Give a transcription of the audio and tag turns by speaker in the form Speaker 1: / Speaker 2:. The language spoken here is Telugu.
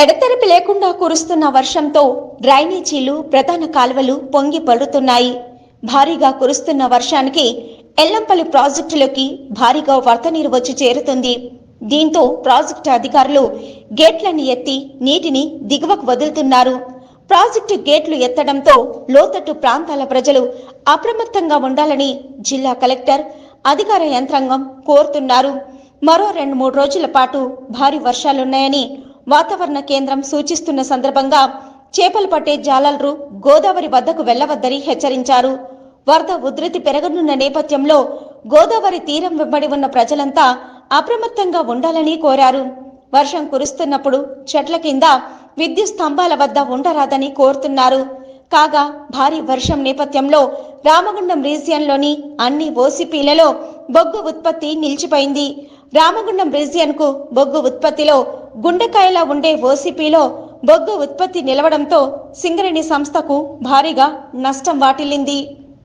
Speaker 1: ఎడతెరిపి లేకుండా కురుస్తున్న వర్షంతో డ్రైనేజీలు ప్రధాన కాలువలు పొంగి పడుతున్నాయి. భారీగా కురుస్తున్న వర్షానికి ఎల్లంపల్లి ప్రాజెక్టులోకి భారీగా వరద నీరు వచ్చి చేరుతుంది. దీంతో ప్రాజెక్టు అధికారులు గేట్లను ఎత్తి నీటిని దిగువకు వదులుతున్నారు. ప్రాజెక్టు గేట్లు ఎత్తడంతో లోతట్టు ప్రాంతాల ప్రజలు అప్రమత్తంగా ఉండాలని జిల్లా కలెక్టర్ అధికార యంత్రాంగం కోరుతున్నారు. మరో రెండు మూడు రోజుల పాటు భారీ వర్షాలున్నాయని వాతావరణ కేంద్రం సూచిస్తున్న సందర్భంగా చేపలు పట్టే జాలర్లు గోదావరి వద్దకు వెళ్ళవద్దని హెచ్చరించారు. వరద ఉధృతి పెరగనున్న నేపథ్యంలో గోదావరి తీరం వెంబడి ఉన్న ప్రజలంతా అప్రమత్తంగా ఉండాలని కోరారు. వర్షం కురుస్తున్నప్పుడు చెట్ల కింద విద్యుత్ స్తంభాల వద్ద ఉండరాదని కోరుతున్నారు. కాగా భారీ వర్షం నేపథ్యంలో రామగుండం రీజియన్లోని అన్ని ఓసిపీలలో బొగ్గు ఉత్పత్తి నిలిచిపోయింది. రామగుండం రీజియన్కు బొగ్గు ఉత్పత్తిలో గుండెకాయలా ఉండే ఓసీపీలో బొగ్గు ఉత్పత్తి నిలవడంతో సింగరేణి సంస్థకు భారీగా నష్టం వాటిల్లింది.